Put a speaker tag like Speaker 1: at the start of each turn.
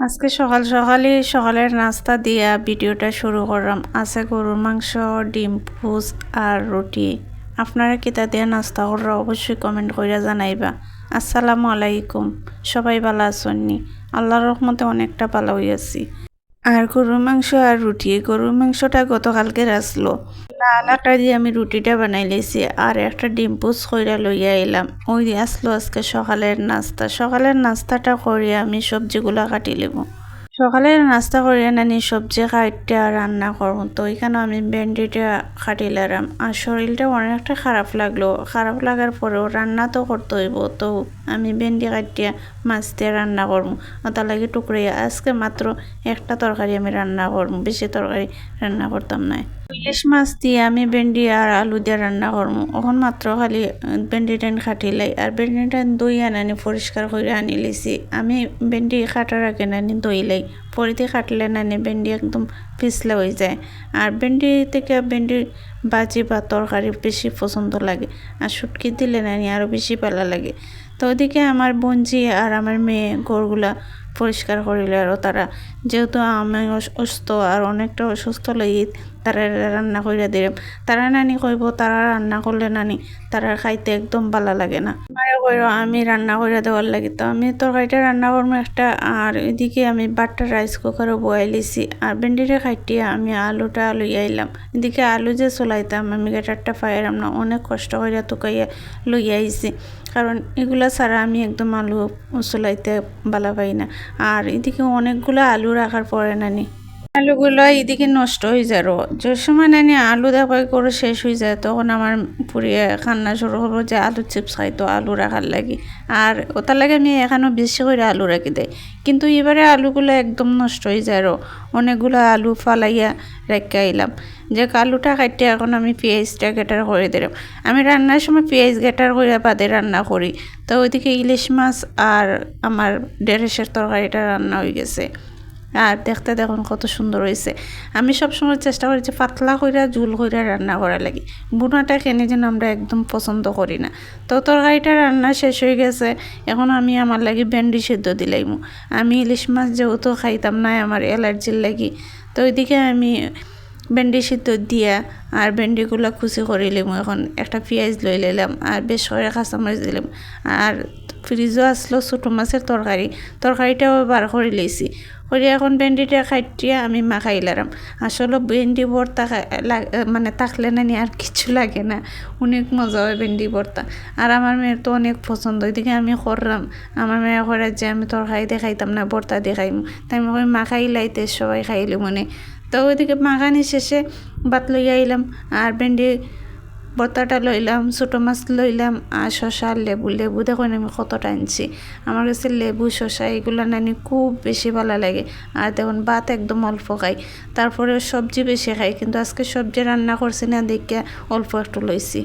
Speaker 1: আজকে সকাল সকালে সকালের নাস্তা দিয়া ভিডিওটা শুরু করলাম। আছে গরুর মাংস, ডিম পুস আর রুটি। আপনারা কিতা দিয়ে নাস্তা কররা অবশ্যই কমেন্ট কইরা জানাইবা। আসসালামু আলাইকুম। সবাই ভালো আছেননি আল্লাহর রহমতে অনেকটা ভালো হইয়াছি আর গরুর মাংস আর রুটি। গরুর মাংসটা গতকালকে আসলো। লাল দিয়ে আমি রুটিটা বানাই লাইছি আর একটা ডিম পুস কইরা লইয়া এলাম ওই আসলো আজকে সকালের নাস্তা। সকালের নাস্তাটা করে আমি সবজিগুলা কাটি লেব। সকালের নাস্তা করে নানি সবজি কাটটা রান্না করব। তো ওইখানে আমি ভেন্ডিটা কাটিলাম আর শরীরটা অনেকটা খারাপ লাগল। খারাপ লাগার পরেও রান্না তো করতে হইব। তো আমি ভেন্ডি কাটিয়া মাছ দিয়ে রান্না করব তার লাগে টুকরাইয়া আজকে মাত্র একটা তরকারি আমি রান্না করব বেশি তরকারি রান্না করতাম না। ইলিশ মাছ দিয়ে আমি ভেন্ডি আর আলু দিয়ে রান্না করব ওখন মাত্র খালি ভেন্ডি টাইন খাটিলাই আর ভেন্ডি টাইন দই আনানি পরিষ্কার করে আনি লিছি। আমি ভেন্ডি কাটার আগে নানি দইলাই পরিতে কাটলে নানি ভেন্ডি একদম পিছলা হয়ে যায়। আর ভেন্ডি থেকে ভেন্ডি বাজি বা তরকারি বেশি পছন্দ লাগে। আর শুটকি দিলে নানি আরও বেশি ভালো লাগে। তো ওদিকে আমার বোনজি আর আমার মেয়ে গরুগুলা পরিষ্কার করিলে আরও তারা। যেহেতু আমি অসুস্থ আর অনেকটা অসুস্থ লাগি, তারা রান্না করিয়া দিলাম তারা নানি কইব, তারা রান্না করলে নানি, তারা খাইতে একদম ভালো লাগে না। আমি রান্না করিয়া দেওয়ার লাগি তো। আমি তরকারিটা রান্না করব একটা, আর এদিকে আমি বাটটা রাইস কুকারও বয়াই লিছি। আর ভেন্ডিটা খাইটিয়া আমি আলুটা লইয়া আইলাম। এদিকে আলু যে চলাইতাম, আমি গেটারটা পাইলাম না। অনেক কষ্ট করিয়া তুকাইয়া লইয়া আইছি। কারণ এগুলা ছাড়া আমি একদম আলু চলাইতে ভালো পাই না। আর এদিকে অনেকগুলো আলু রাখার পরে নানি আলুগুলো এইদিকে নষ্ট হয়ে যারো যে সময় নানি আলু দেখাই করে শেষ হয়ে যায়, তখন আমার পুরিয়ে খান্না শুরু করব যে আলু চিপস খাইতো আলু রাখার লাগে। আর ওটার লাগে আমি এখানেও বেশি করে আলু রাখি দেয় কিন্তু এবারে আলুগুলো একদম নষ্ট হয়ে যারো অনেকগুলো আলু ফালাইয়া রেখে আইলাম। যে আলুটা কাটতে এখন আমি পেঁয়াজটা গেটার করে দিলাম। আমি রান্নার সময় পেঁয়াজ গেটার করে বাদে রান্না করি। তো ওইদিকে ইলিশ মাছ আর আমার ডেরেসের তরকারিটা রান্না হয়ে গেছে। আর দেখতে দেখুন কত সুন্দর হয়েছে। আমি সবসময় চেষ্টা করি যে পাতলা কইরা, ঝুল কইরা রান্না করা লাগে। বুনাটা কেনে যেন আমরা একদম পছন্দ করি না। তো তরকারিটা রান্না শেষ হয়ে গেছে। এখন আমি আমার লাগি ভেন্ডি সেদ্ধ দিলাইমু আমি ইলিশ মাছ যেহেতু খাইতাম না, আমার অ্যালার্জির লাগি। তো ওইদিকে আমি ভেন্ডি সিদ্ধ দিয়া আর ভেন্ডিগুলো খুশি করিলাম এখন একটা পেঁয়াজ লই লাইলাম আর বেশ করে কাঁচামরিচ দিলাম। আর ফ্রিজও আসলো ছোটো মাছের তরকারি তরকারিটাও বার করে লইছি করে এখন ভেন্ডিটা খাইটিয়া আমি মাখাইলাম আসলে ভেন্ডি ভর্তা মানে থাকলে না আর কিছু লাগে না। অনেক মজা হয় ভেন্ডি ভর্তা আর আমার মেয়ের তো অনেক পছন্দ ওইদিকে আমি করলাম আমার মেয়ে করে যে আমি তরকারি দেখাইতাম না ভর্তা দেখাইম। তাই আমি মাখাই লাইতে সবাই খাইলে মনে তো ওইদিকে মাখানি শেষে ভাত লইয়া আইলাম আর ভেন্ডি বত্তাটা লইলাম, ছোটো মাছ লইলাম, আর শশা লেবু লেবু দেখুন আমি কতটা আনছি। আমার কাছে লেবু, শশা এগুলো নানি খুব বেশি ভালো লাগে। আর দেখুন, ভাত একদম অল্প খাই। তারপরে সবজি বেশি খাই, কিন্তু আজকে সবজি রান্না করছি না, দেখে অল্প একটু লইছি।